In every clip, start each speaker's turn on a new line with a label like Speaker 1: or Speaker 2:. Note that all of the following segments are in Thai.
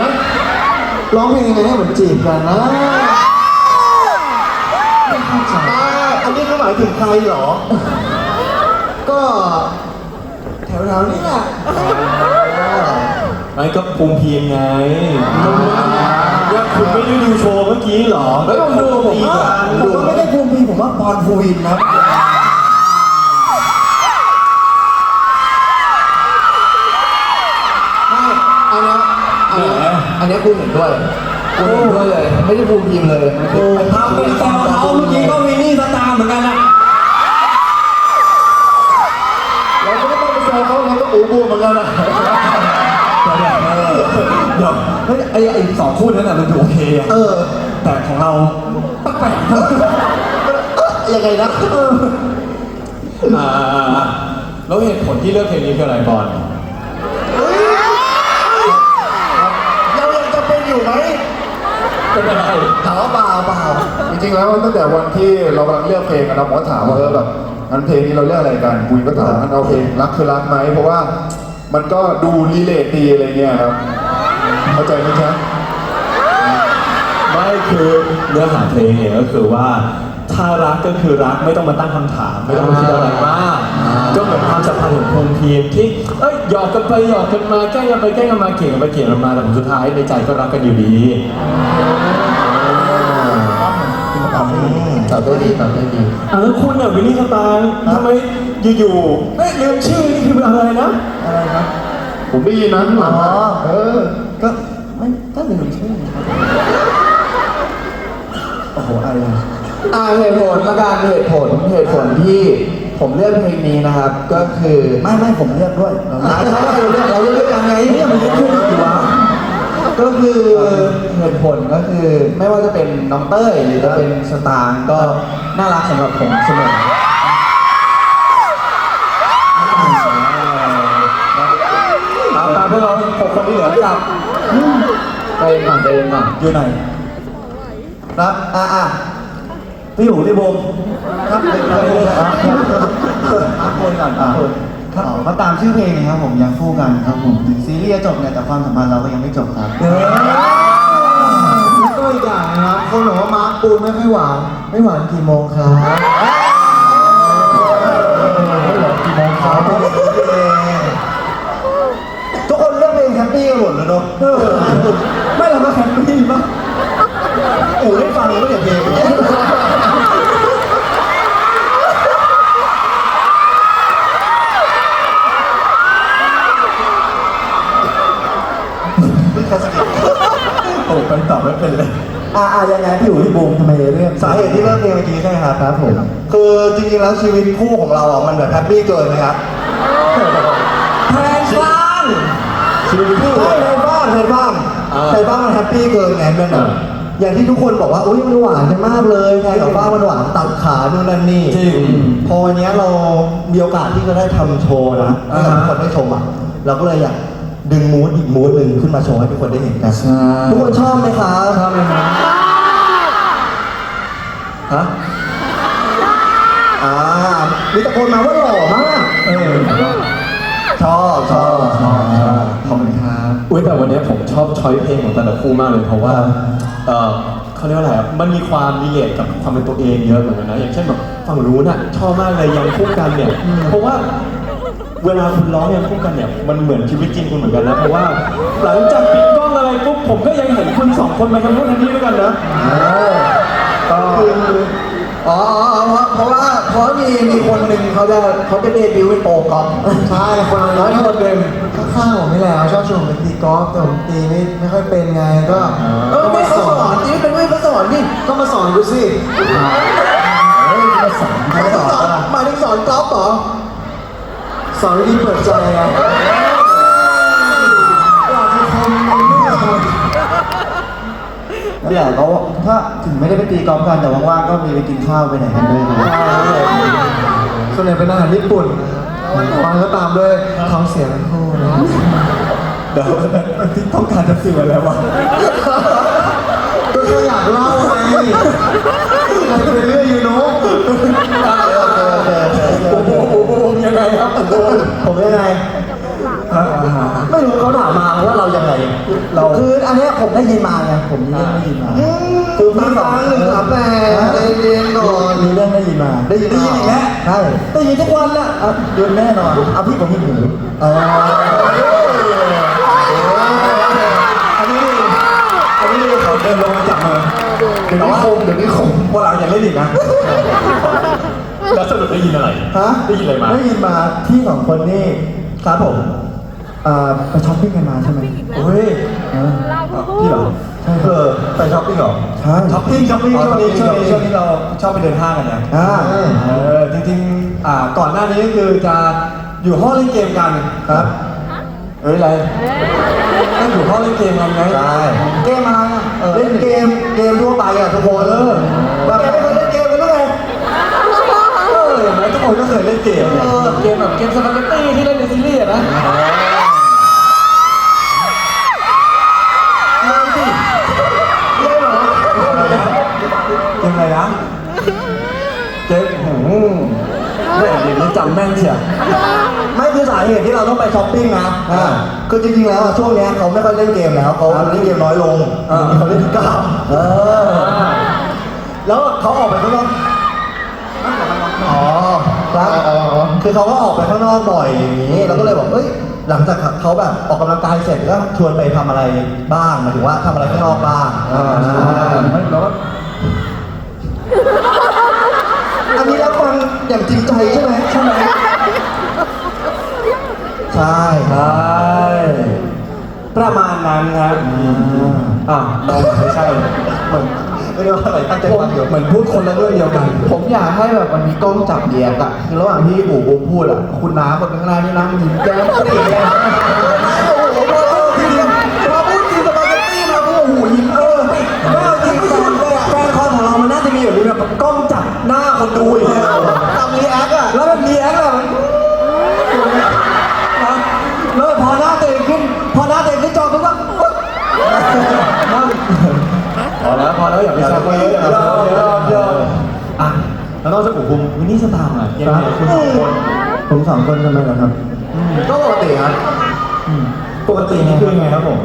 Speaker 1: นะ
Speaker 2: ร้องเพลงยังไงให้เหมือนจีบกันนะไม่เข้าใจ
Speaker 1: อ่าอันนี้เขาหมายถึงใครเหรอ
Speaker 2: ก็แถวๆนี้แหละ
Speaker 3: ไม่ก็ภูมิเพียงไงว่าคุณไม่ได้ดูโชว์เมื่อกี้เหรอ
Speaker 2: แล้วผมดูผมว่าผมว่าไม่ได้ภูมิพีผมว่าปอนภูวินนะ
Speaker 1: ไม่อันเนี้ยอันเนี้ย อันเนี้ยกูเห็นด้วยกูเห็นด้วยเลย ไม่ได้ภูมิพิมพ์เลยมันคือ
Speaker 3: ทำเป็นแซวเขาเมื่อกี้ก็วินนี่สตาร์เหมือนกันอะ
Speaker 1: เราก็ไม่ต้องไปแซวเขาเราก็อูบูเหมือนกันนะ
Speaker 3: เดี๋ยวเฮ้ยไอ้ไอ้สองคู่นั้นน่ะมันดูโอเคอะ
Speaker 2: เออ
Speaker 3: แต่ของเราแปลก
Speaker 1: ยังไงนะ
Speaker 3: ๆอ่าแล้วเหตุผลที่เลือกเพลงนี้คืออะไรบอล
Speaker 1: เรายังจะเป็นอยู่ไหม
Speaker 3: เป็นอะไร
Speaker 1: ถามว่าเปล่าเปล่าจริงๆแล้วตั้งแต่วันที่เรากำลังเลือกเพลงกันนะผมก็ถามว่าเออแบบงั้นเพลงนี้เราเลือกอะไรกันปุยก็ถามงั้นเอาเพลงรักคือรักไหมเพราะว่ามันก็ดูรีเลทดีอะไรเงี้ยครับเข้าใจไหมครับ
Speaker 3: ไม่คือเนื้อหาเพลงเนี่ยก็คือว่า ถ้ารักก็คือรักไม่ต้องมาตั้งคำถาม ไม่ต้องมาคิดอะไรมาก ก็เหมือนความสัมพันธ์ของภูมิทีมที่เอ้ยหยอกกันไปหยอกกันมาแกล้งกันไปแกล้งกันมาเกี่ยงกันไปเกี่ยงกันมาแต่ผลสุดท้ายในใจก็รักกันอยู่ดี
Speaker 1: ตอบได้ดีตอบได้ดี
Speaker 3: อะแล้วคุณเนี่ยวินนี่สตางค์ทำไมอยู่ๆเอ้ยลืมชื่อนี่คืออะไรนะ
Speaker 2: อะไรนะ
Speaker 1: ผมได้ยินนะข้างหลังอะ
Speaker 2: อ๋อ
Speaker 1: เออ
Speaker 2: ก็ไม่ถ้าหนึ่งชื่อนะครับโอ้โหอะไรนะ
Speaker 4: อ่าเหตุผลละกันเหตุผลเหตุผลที่ผมเลือกเพลงนี้นะครับ ก็คือ
Speaker 2: ไม่ไม่ผมเลือกด้วย
Speaker 4: อ่าใช่เราเลือกเราเลือกยังไงเนี่ยมันเลือกขึ้นอยู่วะก็คือเหตุผลก็คือไม่ว่าจะเป็นน้องเต้ยหรือจะเป็นสตางค์ก็น่ารักสำหรับผมเสมอ
Speaker 3: เอาตามพวกเราหกคนที่เหลือจับ
Speaker 4: ไปก่อนไปก่อน
Speaker 3: อยู่ไหน
Speaker 2: ครับอะอะ พี่หูพี่บูมครับเลยครับอะคนก่อนอะครับก็ตามชื่อเพลงนะครับผมยังคู่กันครับผมถึงซีรีส์จะจบเนี่ยแต่ความสัมพันธ์เราก็ยังไม่จบครับก็อีกอย่างนะครับคนบอกว่ามาร์คปูนไม่ค่อยหวานไม่หวานกี่โมงครับกี่โมงครับทุกคนเลือกเพลงแฮปปี้กันหมดเลยเนาะไม่เราก็แฮปปี้ป่ะอู๋ได้ฟังไม่เห็นเพลง โอ้ไปตอบไม่เป็นเลย
Speaker 4: อ่าอ่ายังไงพี่อู๋พี่บูมทำไมเรื่อง
Speaker 2: สาเหตุที่เลิกเพลงเมื่อกี้ใช่ไหมครับครับผมคือจริงๆแล้วชีวิตคู่ของเราอะมันแบบแฮปปี้เกินไหมครับ
Speaker 4: แพนฟัง
Speaker 2: ชีวิตคู่ใช่แทนบ้านแทนบ้าน
Speaker 3: อ่า
Speaker 2: แทนบ้านมันแฮปปี้เกินไงมันแบบ
Speaker 3: อ
Speaker 2: ย่างที่ทุกคนบอกว่าอุ้ยมันหวานกันมากเลยแทนกับบ้านมันหวานตัดขานู่นนั่นนี่
Speaker 3: จริง
Speaker 2: พอวันนี้เรามีโอกาสที่จะได้ทำโชว์นะให้กับคนได้ชมอะเราก็เลยอยาก ดึงมูดอีกมูดหนึ่งขึ้นมาโชว์ให้ทุกคนได้เห็นกัน
Speaker 3: ใช่
Speaker 2: ทุกคนชอบไหมครับชอบไหมครับฮะอ่ามีตะโกนมาว่าหล่อมากเออชอบชอบชอบชอบขอบคุณครับ
Speaker 3: อุ้ยแต่วันนี้ผมชอบช้อยเพลงของแต่ละคู่มากเลยเพราะว่าเออเขาเรียกว่าอะไรอะมันมีความรีเลทกับความเป็นตัวเองเยอะเหมือนกันนะอย่างเช่นแบบฝั่งรู้น่ะชอบมากเลยยังคู่กันเนี่ยเพราะว่า เวลาคุณร้องยังคู่กันเนี่ยมันเหมือนชีวิตจริงคุณเหมือนกันนะเพราะว่าหลังจากปิดกล้องอะไรปุ๊บผมก็ยังเห็นคุณสองคนมาทำนู่นทำนี่ด้วยกันนะ
Speaker 2: ก็คืออ๋ออ๋อเพราะเพราะว่าเพราะมีมีคนหนึ่งเขาจะเขาจะเดบิวต์เป็นโปรกอล์ฟใช่คนน้อยคนหนึ่งข้างๆผมนี่แหละชอบชวนผมไปตีกอล์ฟแต่ผมตีไม่ไม่ค่อยเป็นไงก็
Speaker 4: เออไม่เขาสอนนี่เป็นไม่เขาสอนนี่
Speaker 2: ก็มาสอนดูสิเฮ้ยมาสอน
Speaker 4: หมาย
Speaker 2: มา
Speaker 4: ถึ
Speaker 2: ส
Speaker 4: ง
Speaker 2: อ
Speaker 4: สอน
Speaker 2: น
Speaker 4: หมายถึงสอนกอล์ฟเหรอ
Speaker 2: สอนดีเปิดใจไงเนี่ยวเขาถ้าถึงไม่ได้ไปตีกอล์ฟกันแต่ว่างๆก็มีไปกินข้าวไปไหนกันด้วยนะส่วนใหญ่เป็นอาหารญี่ปุ่นนะครับบางก็ตามด้วยท้องเสียทั้งคู่นะ
Speaker 3: เดี๋ยวที่ต้องการจะสื่ออะไรวะ
Speaker 2: ก็แค่อยากเล่าไงอะไรไปเรื่อยอยู่เน เราคืออันเนี้ยผมได้ยินมาไงผมมีเรื่องได้ยินมาคือพี่ฟังหนึ่งสามแปดใจเย็นก่อนมีเรื่องได้ยินมาได้ยินได้ยินอีกแล้วใช่ได้ยินทุกวันแหละอะเดือนแน่นอนเอาพี่ผมพี่หูอ๋ออันนี้อันนี้เขาเดินลงมาจับมือ
Speaker 1: เดี๋ยวนี้คมเดี๋ยวนี้คม
Speaker 2: วันหลังอย่าเล่นอีกนะ
Speaker 3: แล้วสรุปได้ยินอะไร
Speaker 2: ฮะ
Speaker 3: ได้ยินอะไรมา
Speaker 2: ได้ยินมาที่สองคนนี่ครับผมอ่าไปช้อปปิ้งกันมาใช่ไหมโอ้ยอ่าพี่ เหรอใช่เออไปช้อปปิ้งเหรอใช่
Speaker 3: ช้อปปิ้งช้อปปิ้ง
Speaker 2: อ๋อ
Speaker 3: ช่วงนี้ช่วงนี้
Speaker 2: ช้
Speaker 3: ช่
Speaker 2: อ
Speaker 3: ว
Speaker 2: ป
Speaker 3: ง
Speaker 2: ปิ้
Speaker 3: นี้เราชอบไปเดินห้างกันนะ
Speaker 2: อ่า
Speaker 3: เออจริงๆอ่าก่อนหน้านี้ก็คือจะอยู่ห้องเล่นเกมกัน
Speaker 2: ครับ
Speaker 3: เอ้ยอะไรนั่งอยู่ห้องเล่นเกมกันไง
Speaker 2: ใช่เกมอะไรอะเล่นเกมเกมทั่วไปอะทุกคนเออแบบไม่เคยเล่นเกมกันด้วยไง
Speaker 3: เออเห็นไหมทุกคนก็เคยเล่นเกมเนี่ยเกมแบบเกมสปาเกตตี้ที่เล่นในซีรีส์อะนะ
Speaker 2: นี้
Speaker 3: จำแม่นเชียว
Speaker 2: ไม่คือสาเหตุที่เราต้องไปช้อปปิ้งนะอ่าคือจริงๆแล้วอะช่วงเนี้ยเขาไม่ค่อยเล่นเกมแล้วเขาเล่นเกมน้อยลงเขาเล่นที่เก้าเออแล้วเขาออกไปข้างนอกอ๋อครับคือเขาก็ออกไปข้างนอกบ่อยอย่างนี้เราก็เลยบอกเอ้ยหลังจากเขาแบบออกกำลังกายเสร็จก็ชวนไปทำอะไรบ้างหมายถึงว่าทำอะไรข้างนอกบ้างอ่า
Speaker 3: แล้วก็
Speaker 2: อันนี้รับฟังอย่างจริงใจใช่ไหมใช่ไหม ใช่
Speaker 3: ใช่ประมาณนั้นครับอ่าเราไม่ใช่เหมือน
Speaker 2: ไม่ได้ว่าอะไรตั้งใจฟังอยู่
Speaker 3: เหมือนพูดคนละเรื่องเดียวกัน
Speaker 4: ผมอยากให้แบบมันมีกล้องจับเดียกอะคือระหว่างที่อู๋บูมพูดอะคุณน้าคนข้างหน้านี่นั่งยิ้มแย้มปรีเลย
Speaker 2: โอ้โหพอพูดทีเดียวพอพูดทีสปาเกตตี้มาพูดโอ้โหยิ้มเออไม่เอาจริงแฟนแฟนคอนของเรามันน่าจะมีแบบนี้แบบกล้องจับหน้าคนดูอย่างเงี้ยทำรีแอคอะแล้วแบบรีแอคแบบแล้วพอหน้าตัวเองขึ้น พอหน้าตัวเองขึ้นจอปุ๊บก็
Speaker 3: พอแล้วพอแล้วอย่าไปแซวกันเยอะอย่าไปแซวกันเยอะเยอะอะแล้วนอก จากอุบุมวินนี่สตางค์อะยังไงคุณสองคน
Speaker 2: ผมสองคนทำไมล่ะครับ ก็ปกติครับปกตินี่คือไงครับผม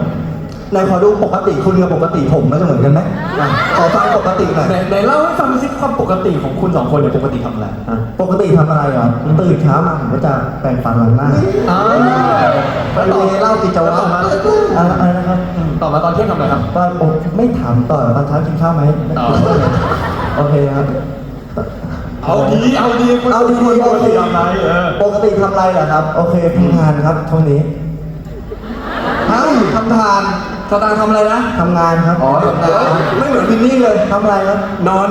Speaker 2: นายขอดูปกติคุณกับปกติผมมันจะเหมือนกันไหมอะขอฟังปกติหน่อย
Speaker 3: ไหนไหนเล่าให้ฟังสิความปกติของคุณสองคนเนี่ยปกติทำอะไรอะ
Speaker 2: ปกติทำอะไรอะตื่นเช้ามาผมก็จะแปรงฟันล้างหน้า
Speaker 3: อ่า
Speaker 2: ไปเล่ากิจวัตรอะไรนะครับ
Speaker 3: ต่อมาตอนเที่ยงทำอะไรครับ
Speaker 2: ตอนผมไม่ถามต่อตอนเช้ากินข้าวไหม
Speaker 3: อ๋อ
Speaker 2: โอเคครับ
Speaker 3: เอาดีเอาดีคุณ
Speaker 2: เอาดี
Speaker 3: คุณ
Speaker 2: ๆ
Speaker 3: ปกติทำอะไรเออ
Speaker 2: ปกติทำอะไรเหรอครับ โอเคทำงานครับช่วงนี้ฮะทำทาน
Speaker 3: สตางค์ทำอะไรนะ
Speaker 2: ทำงานครับ
Speaker 3: อ๋อทำงาน
Speaker 2: ไม่เหมือนพินนี่เลยทำอะไรครับ
Speaker 3: นอน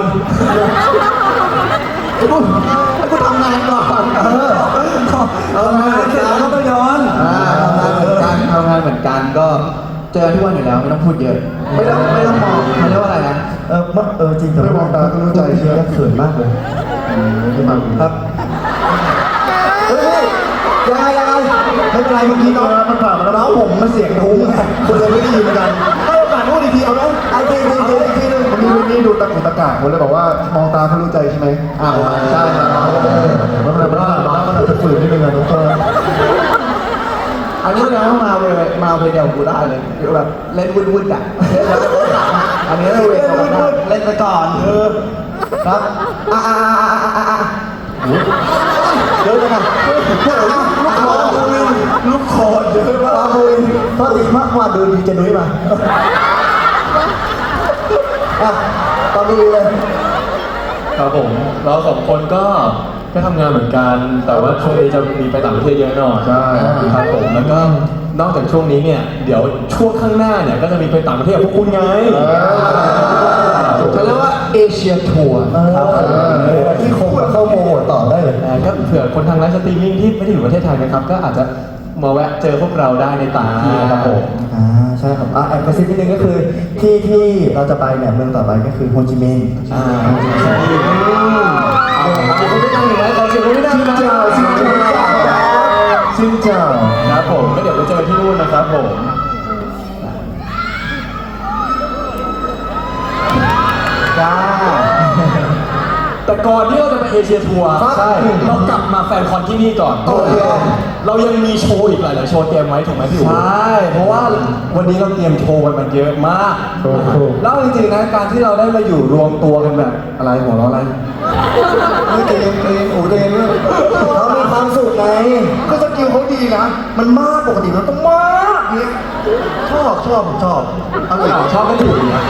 Speaker 2: ไอ้กูไอ้กูทำงานก่อนเออ
Speaker 3: เอางานเสร็จแล้วก็ไปนอน
Speaker 4: อ่าทำงานเหมือนกันทำงานเหมือนกันก็ เจอทุกวันอยู่แล้วไม่ต้องพูดเยอะ
Speaker 2: ไม่ต้องไม่ต้องมอง
Speaker 4: เขาเรียกว่าอะไรนะ
Speaker 2: เออมันเออจริงแต่
Speaker 1: ไม่มองตาก็รู้ใจเชียว
Speaker 2: เขินมากเลยครับเฮ้ยยังไงยังไงไม่เป็นไรเมื่อกี้น้องมันผ่านมาแล้วน้องผมมันเสียงทุ้งไงคุณเลยไม่ได้ยินเหมือนกันให้โอกาสพูดอีกทีเอาไหมไอ้ทีทีทีอีกทีหนึง
Speaker 1: วันนี้วันนี้ดูตะกุกตะกากผมเลยบอกว่ามองตาเขารู้ใจใช่ไหม
Speaker 2: อ่าใช่ครับ
Speaker 1: มันเป็นว่าน้องมันอาจจะฝืนนิดนึงนะทุกคน
Speaker 4: อันนี้นะมาเลย มาเพลงเดียวกูได้เลยคือแบบเล่นวุ่นๆอะอันนี้เราเวทเล่นไปก่อนเออ
Speaker 2: ครับอ่าอ่าอ่าอ่าอ่าเยอะเลยค่ะลูกคอบูวินลูกคอเยอะมากบูวินพอดีมากกว่าดูดีเจนุ้ยมาอะตอนนี้เลย
Speaker 3: ครับผมเราสองคนก็ก็ทำงานเหมือนกัน แต่ว่าช่วงนี้จะมีไปต่างประเทศเยอะหน่อย
Speaker 1: ใช่
Speaker 3: ครับผมแล้วก็ นอกจากช่วงนี้เนี่ย เดี๋ยวช่วงข้างหน้าเนี่ย ก็จะมีไปต่างประเทศกับพวกคุณไง
Speaker 4: เขาเรียกว่าเอเชียทัวร์
Speaker 2: ครับที่คงเข้าโมโหต่อได้เลย
Speaker 3: อ่าก็เผื่อคนทางไลฟ์สตรีมมิ่งที่ไม่ได้อยู่ประเทศไทยนะครับ ก็อาจจะมาแวะเจอพวกเราได้ในต่างที่นะครับผม
Speaker 2: อ่าใช่ครับอะแอบกระซิบนิดนึงก็คือที่ที่เราจะไปเนี่ยเมืองต่อไปก็คือโฮจิมินห์
Speaker 3: อ่าขอบคุณที่ตั้งอยู่นะขอเสียงปรบมือให้ด้วยนะ
Speaker 1: ซินเจ้า
Speaker 3: ครับผมก็เดี๋ยวไปเจอที่นู่นนะครับผม
Speaker 2: จ้า
Speaker 3: แต่ ก่อนที่เราจะไปเอเชียทัวร์
Speaker 2: ครับใช่
Speaker 3: เรากลับมาแฟนคอนที่นี่ก่อน
Speaker 2: โอเค
Speaker 3: เรายังมีโชว์อีกหลายๆโชว์เตรียมไว้ถูกไหมพี่อู๋
Speaker 4: ใช่ เพราะว่าวันนี้เราเตรียมโชว์กันมาเยอะมาก
Speaker 3: ถูก
Speaker 4: แล้วจริงๆนะการที่เราได้มาอยู่รวมตัวกันแบบอะไรหัวเราะอะไร
Speaker 2: เฮ้ยใจเย็นใจเย็นโอ้ใจเย็นด้วยเขามีความสุขไง
Speaker 1: ก็สกิลเขาดีนะ มันมากปกติมันต้องมากเนี่ย
Speaker 2: ชอบชอบผมชอบเอาเลย
Speaker 3: ชอบก็ถูกนะ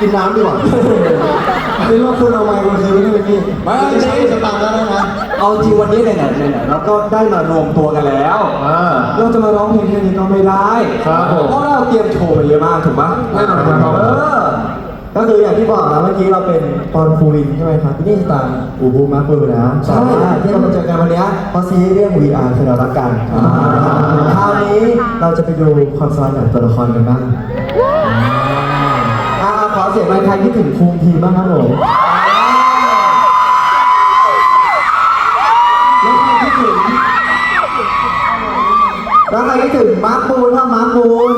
Speaker 4: กิ
Speaker 2: นน้ำดีกว่าคือว่าคุณเอาไมค์คุณคืนไม่ได้ไหมพี่
Speaker 4: ไม่เอาจริง
Speaker 2: ใช้สตางค์แล้วนะ
Speaker 4: เอาจริงวันนี้ไหนๆไหนๆเราก็ได้มารวมตัวกันแล้ว
Speaker 1: อ่า
Speaker 4: เราจะมาร้องเพลงแค่นี้ก็ไม่ได้
Speaker 1: ครับผม
Speaker 4: เพราะเราเตรียมโชว์มาเยอะมากถูกปะ
Speaker 2: แน่นอนครับ
Speaker 4: เออ
Speaker 2: ก็คืออย่างที่บอกนะเมื่อกี้เราเป็นตอนฟูลินใช่ไหมครับที่นี่ตามอูบูมาปืนแล้ว
Speaker 4: ใช่
Speaker 2: แต่ว่าที่เรามาเจอกันวันเนี้ยเพราะซีรีส์เรื่อง VR คือเรารักกันคราวนี้เราจะไปดูความสามารถของตัวละครกันบ้างอ่าขอ เสียงใครที่ถึงคูมทีบ้างครับผมแล้วใครที่ถึงแล้วใครที่ถึงมาร์คบูนถ้ามาร์คบูน